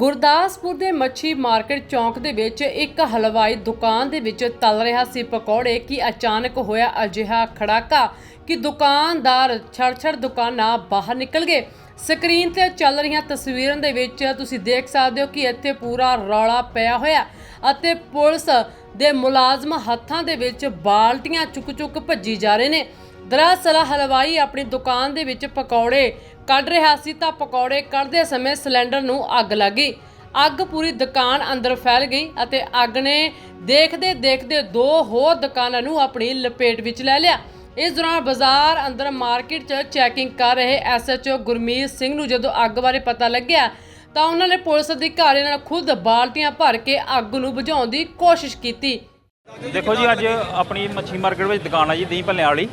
ਗੁਰਦਾਸਪੁਰ ਦੇ ਮੱਛੀ ਮਾਰਕੀਟ ਚੌਂਕ ਦੇ ਵਿੱਚ ਇੱਕ ਹਲਵਾਈ ਦੁਕਾਨ ਦੇ ਵਿੱਚ ਤਲ ਰਿਹਾ ਸੀ ਪਕੌੜੇ ਕਿ ਅਚਾਨਕ ਹੋਇਆ ਅਜਿਹਾ ਖੜਾਕਾ ਕਿ ਦੁਕਾਨਦਾਰ ਛੜ-ਛੜ ਦੁਕਾਨਾਂ ਬਾਹਰ ਨਿਕਲ ਗਏ। ਸਕਰੀਨ ਤੇ ਚੱਲ ਰਹੀਆਂ ਤਸਵੀਰਾਂ ਦੇ ਵਿੱਚ ਤੁਸੀਂ ਦੇਖ ਸਕਦੇ ਹੋ ਕਿ ਇੱਥੇ ਪੂਰਾ ਰੌਲਾ ਪਿਆ ਹੋਇਆ ਅਤੇ ਪੁਲਿਸ ਦੇ ਮੁਲਾਜ਼ਮ ਹੱਥਾਂ ਦੇ ਵਿੱਚ ਬਾਲਟੀਆਂ ਚੁੱਕ-ਚੁੱਕ ਭੱਜੀ ਜਾ ਰਹੇ ਨੇ। ਦਰਅਸਲ ਹਲਵਾਈ ਆਪਣੀ ਦੁਕਾਨ ਦੇ ਵਿੱਚ ਪਕੌੜੇ ਕੱਢ ਰਿਹਾ ਸੀ ਤਾਂ ਪਕੌੜੇ ਕੱਢਦੇ ਸਮੇਂ ਸਿਲੰਡਰ ਨੂੰ ਅੱਗ ਲੱਗੀ ਅੱਗ ਪੂਰੀ ਦੁਕਾਨ ਅੰਦਰ ਫੈਲ ਗਈ ਅਤੇ ਅੱਗ ਨੇ ਦੇਖਦੇ ਦੇਖਦੇ ਦੋ ਹੋਰ ਦੁਕਾਨਾਂ ਨੂੰ ਆਪਣੀ ਲਪੇਟ ਵਿੱਚ ਲੈ ਲਿਆ। ਇਸ ਦੌਰਾਨ ਬਾਜ਼ਾਰ ਅੰਦਰ ਮਾਰਕੀਟ 'ਚ ਚੈਕਿੰਗ ਕਰ ਰਹੇ ਐਸਐਚਓ ਗੁਰਮੀਤ ਸਿੰਘ ਨੂੰ ਜਦੋਂ ਅੱਗ ਬਾਰੇ ਪਤਾ ਲੱਗਿਆ ਤਾਂ ਉਹਨਾਂ ਨੇ ਪੁਲਿਸ ਅਧਿਕਾਰੀਆਂ ਨਾਲ ਖੁਦ ਬਾਲਟੀਆਂ ਭਰ ਕੇ ਅੱਗ ਨੂੰ ਬੁਝਾਉਣ ਦੀ ਕੋਸ਼ਿਸ਼ ਕੀਤੀ। ਦੇਖੋ ਜੀ, ਅੱਜ ਆਪਣੀ ਮੱਛੀ ਮਾਰਕੀਟ ਵਿੱਚ ਦੁਕਾਨ ਆ ਜੀ, ਦਹੀਂ ਭੱਲਿਆਂ ਵਾਲੀ।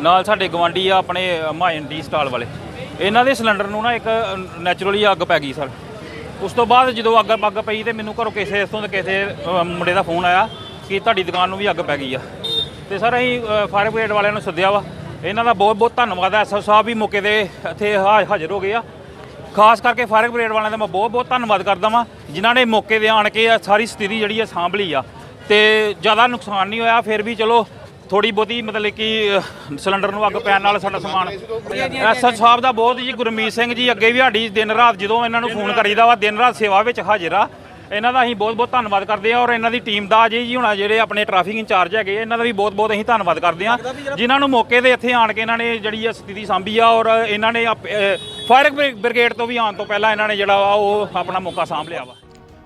ਨਾਲ ਸਾਡੇ ਗਵਾਂਡੀ ਆ ਆਪਣੇ ਮਾਇਨ ਟੀ ਸਟਾਲ ਵਾਲੇ। ਇਹਨਾਂ ਦੇ ਸਿਲੰਡਰ ਨੂੰ ਨਾ ਇੱਕ ਨੈਚੁਰਲੀ ਅੱਗ ਪੈ ਗਈ ਸਰ। ਉਸ ਤੋਂ ਬਾਅਦ ਜਦੋਂ ਅੱਗ ਅੱਗ ਪਈ ਤੇ ਮੈਨੂੰ ਘਰੋਂ ਕਿਸੇ, ਇਥੋਂ ਦੇ ਕਿਸੇ ਮੁੰਡੇ ਦਾ ਫੋਨ ਆਇਆ ਕਿ ਤੁਹਾਡੀ ਦੁਕਾਨ ਨੂੰ ਵੀ ਅੱਗ ਪੈ ਗਈ ਆ। ਤੇ ਸਰ ਅਸੀਂ ਫਾਇਰ ਬ੍ਰਿਗੇਡ ਵਾਲਿਆਂ ਨੂੰ ਸੱਦਿਆ ਵਾ। ਇਹਨਾਂ ਦਾ ਬਹੁਤ ਬਹੁਤ ਧੰਨਵਾਦ ਹੈ ਐਸਓ ਸਾਹਿਬ ਵੀ ਮੌਕੇ ਤੇ ਇੱਥੇ ਹਾ- ਹਾਜ਼ਰ ਹੋ ਗਏ ਆ। ਖਾਸ ਕਰਕੇ ਫਾਇਰ ਬ੍ਰਿਗੇਡ ਵਾਲਿਆਂ ਦਾ ਮੈਂ ਬਹੁਤ ਬਹੁਤ ਧੰਨਵਾਦ ਕਰਦਾ ਵਾਂ। ਜਿਨ੍ਹਾਂ ਨੇ ਮੌਕੇ ਤੇ ਆਣ ਕੇ ਸਾਰੀ ਸਥਿਤੀ ਜਿਹੜੀ ਹੈ ਸਾਂਭ ਲਈ ਆ। ਤੇ ਜ਼ਿਆਦਾ ਨੁਕਸਾਨ ਨਹੀਂ ਹੋਇਆ, ਫਿਰ ਵੀ ਚਲੋ ਥੋੜੀ ਬਹੁਤੀ ਮਤਲਬ ਕਿ ਅਹ, ਸਿਲੰਡਰ ਨੂੰ ਅੱਗ ਪੈਣ ਨਾਲ ਸਾਡਾ ਸਮਾਨ। ਐਸਐਚ ਸਾਹਿਬ ਦਾ ਬਹੁਤ ਜੀ ਗੁਰਮੀਤ ਸਿੰਘ ਜੀ ਅੱਗੇ ਵੀ ਸਾਡੀ ਦਿਨ ਰਾਤ ਜਦੋਂ ਇਹਨਾਂ ਨੂੰ ਫੋਨ ਕਰੀਦਾ ਵਾ ਦਿਨ ਰਾਤ ਸੇਵਾ ਵਿੱਚ ਹਾਜ਼ਰ ਆ। ਇਹਨਾਂ ਦਾ ਅਸੀਂ ਬਹੁਤ ਬਹੁਤ ਧੰਨਵਾਦ ਕਰਦੇ ਆ ਔਰ ਇਹਨਾਂ ਦੀ ਟੀਮ ਦਾ ਅਜੇ ਜੀ ਹੁਣ ਜਿਹੜੇ ਆਪਣੇ ਟ੍ਰੈਫਿਕ ਇੰਚਾਰਜ ਹੈਗੇ ਇਹਨਾਂ ਦਾ ਵੀ ਬਹੁਤ ਬਹੁਤ ਅਸੀਂ ਧੰਨਵਾਦ ਕਰਦੇ ਆ ਜਿਨ੍ਹਾਂ ਨੂੰ ਮੌਕੇ ਤੇ ਇੱਥੇ ਆਣ ਕੇ ਇਹਨਾਂ ਨੇ ਜਿਹੜੀ ਆ ਸਥਿਤੀ ਸਾਂਭੀ ਆ ਔਰ ਇਹਨਾਂ ਨੇ ਆਪ ਫਾਇਰ ਬ੍ਰਿਗੇਡ ਤੋਂ ਵੀ ਆਉਣ ਤੋਂ ਪਹਿਲਾਂ ਇਹਨਾਂ ਨੇ ਜਿਹੜਾ ਵਾ ਉਹ ਆਪਣਾ ਮੌਕਾ ਸਾਂਭ ਲਿਆ ਵਾ।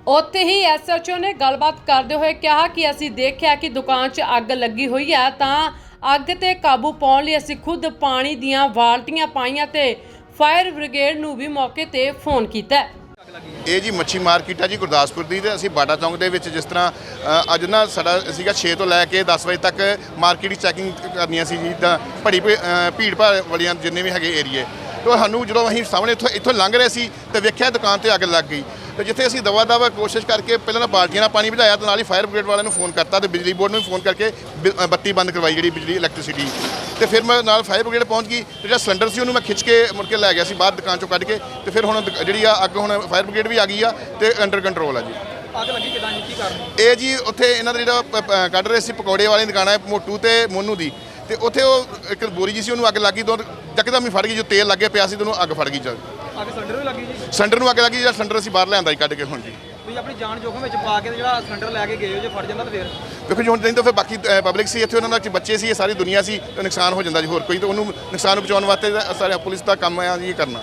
ਉੱਥੇ ਹੀ ਐਸਐਚਓ ਨੇ ਗੱਲਬਾਤ ਕਰਦੇ ਹੋਏ ਕਿਹਾ ਕਿ ਅਸੀਂ ਦੇਖਿਆ ਕਿ ਦੁਕਾਨ 'ਚ ਅੱਗ ਲੱਗੀ ਹੋਈ ਹੈ ਤਾਂ ਅੱਗ ਤੇ ਕਾਬੂ ਪਾਉਣ ਲਈ ਅਸੀਂ ਖੁਦ ਪਾਣੀ ਦੀਆਂ ਬਾਲਟੀਆਂ ਪਾਈਆਂ ਤੇ ਫਾਇਰ ਬ੍ਰਿਗੇਡ ਨੂੰ ਵੀ ਮੌਕੇ ਤੇ ਫੋਨ ਕੀਤਾ ਹੈ। ਇਹ ਜੀ ਮੱਛੀ ਮਾਰਕੀਟ ਆ ਜੀ ਗੁਰਦਾਸਪੁਰ ਦੀ ਤੇ ਅਸੀਂ ਬਾਟਾ ਚੌਂਕ ਦੇ ਵਿੱਚ ਜਿਸ ਤਰ੍ਹਾਂ ਅ, ਅੱਜ ਨਾ ਸਾਡਾ ਸੀਗਾ 6 ਤੋਂ ਲੈ ਕੇ 10 ਵਜੇ ਤੱਕ ਮਾਰਕੀਟ ਦੀ ਚੈਕਿੰਗ ਕਰਨੀਆਂ ਸੀ ਜੀ ਤਾਂ ਭੜੀ ਭੀ- ਅ, ਭੀੜ ਭਾੜ ਵਾਲੀਆਂ ਜਿੰਨੇ ਵੀ ਹੈਗੇ ਏਰੀਏ ਤੋਂ ਸਾਨੂੰ ਜਦੋਂ ਅਸੀਂ ਸਾਹਮਣੇ ਇੱਥੋਂ ਇੱਥੋਂ ਲੰਘ ਰਹੇ ਸੀ ਤੇ ਵੇਖਿਆ ਦੁਕਾਨ ਤੇ ਅੱਗ ਲੱਗ ਗਈ ਤੇ ਜਿੱਥੇ ਅਸੀਂ ਦਵਾ ਦਵਾ ਕੋਸ਼ਿਸ਼ ਕਰਕੇ ਪਹਿਲਾਂ ਤਾਂ ਬਾਲਟੀਆਂ ਨਾਲ ਪਾਣੀ ਭਜਾਇਆ ਤੇ ਨਾਲ ਹੀ ਫਾਇਰ ਬ੍ਰਿਗੇਡ ਵਾਲਿਆਂ ਨੂੰ ਫੋਨ ਕਰਤਾ ਤੇ ਬਿਜਲੀ ਬੋਰਡ ਨੂੰ ਵੀ ਫੋਨ ਕਰਕੇ ਬਿ- ਅ, ਬੱਤੀ ਬੰਦ ਕਰਵਾਈ ਜਿਹੜੀ ਬਿਜਲੀ ਇਲੈਕਟ੍ਰਿਸਿਟੀ ਤੇ ਫਿਰ ਮੈਂ ਨਾਲ ਫਾਇਰ ਬ੍ਰਿਗੇਡ ਪਹੁੰਚ ਗਈ ਤੇ ਜਿਹੜਾ ਸਿਲੰਡਰ ਸੀ ਉਹਨੂੰ ਮੈਂ ਖਿੱਚ ਕੇ ਮੁੜ ਕੇ ਲੈ ਗਿਆ ਸੀ ਬਾਹਰ ਦੁਕਾਨ ਚੋਂ ਕੱਢ ਕੇ ਤੇ ਫਿਰ ਹੁਣ ਦੁਕ- ਜਿਹੜੀ ਆ ਅੱਗ ਹੁਣ ਫਾਇਰ ਬ੍ਰਿਗੇਡ ਵੀ ਆ ਗਈ ਆ ਤੇ ਅੰਡਰ ਕੰਟਰੋਲ ਆ ਜੀ। ਅੱਗ ਲੱਗੀ ਕਿਦਾਂ ਜੀ? ਕੀ ਕਾਰਨ? ਇਹ ਜੀ ਉੱਥੇ ਇਹਨਾਂ ਦਾ ਜਿਹੜਾ ਪ- ਪ- ਕੱਢ ਰਹੇ ਸੀ ਪਕੌੜੇ ਵਾਲੀ ਦੁਕਾਨ ਹੈ ਮੋਟੂ ਤੇ ਮੋਨੂ ਦੀ। ਤੇ ਉੱਥੇ ਉਹ ਇੱਕ ਬੋਰੀ ਜੀ ਸੀ ਉਹਨੂੰ ਅੱਗ ਲੱਗੀ ਤੋਂ ਜੱਕਦਮ ਹੀ ਫੜ ਗਈ ਜੋ ਤੇਲ ਲੱਗੇ ਪਿਆ ਸੀ ਤੇ ਉਹਨੂੰ ਅੱਗ ਫੜ ਗਈ ਜਦ ਅੱਗ ਸਿਲੰਡਰ ਵੀ ਲੱਗੀ ਜੀ? ਸਿਲੰਡਰ ਨੂੰ ਅੱਗ ਲੱਗੀ ਜਿਹੜਾ ਸਿਲੰਡਰ ਅਸੀਂ ਬਾਹਰ ਲਿਆਂਦਾ ਜੀ ਕੱਢ ਕੇ ਹੁਣ ਜੀ ਤੁਸੀਂ ਆਪਣੀ ਜਾਨ ਜੋਖਮ ਵਿੱਚ ਪਾ ਕੇ ਤੇ ਜਿਹੜਾ ਸਿਲੰਡਰ ਲੈ ਕੇ ਗਏ ਹੋ ਜੇ ਫੜ ਜਾਂਦਾ ਤਾਂ ਫੇਰ? ਦੇਖੋ ਜੀ ਹੁਣ ਨਹੀਂ ਤਾਂ ਫਿਰ ਬਾਕੀ ਪਬਲਿਕ ਸੀ ਇੱਥੇ ਉਹਨਾਂ ਦਾ ਬੱਚੇ ਸੀ ਇਹ ਸਾਰੀ ਦੁਨੀਆ ਸੀ ਤੇ ਨੁਕਸਾਨ ਹੋ ਜਾਂਦਾ ਜੀ ਹੋਰ ਕੋਈ ਤਾਂ ਉਹਨੂੰ ਨੁਕਸਾਨ ਨੂੰ ਬਚਾਉਣ ਵਾਸਤੇ ਸਾਰੇ ਪੁਲਿਸ ਦਾ ਕੰਮ ਆ ਜੀ ਇਹ ਕਰਨਾ।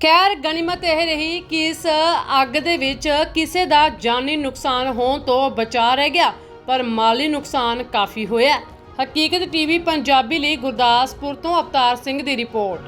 ਖੈਰ, ਗਨੀਮਤ ਇਹ ਰਹੀ ਕਿ ਇਸ ਅੱਗ ਦੇ ਵਿੱਚ ਕਿਸੇ ਦਾ ਜਾਨੀ ਨੁਕਸਾਨ ਹੋਣ ਤੋਂ ਬਚਾ ਰਹਿ ਗਿਆ, ਪਰ ਮਾਲੀ ਨੁਕਸਾਨ ਕਾਫੀ ਹੋਇਆ। ਹਕੀਕਤ ਟੀਵੀ ਪੰਜਾਬੀ ਲਈ ਗੁਰਦਾਸਪੁਰ ਤੋਂ ਅਵਤਾਰ ਸਿੰਘ ਦੀ ਰਿਪੋਰਟ।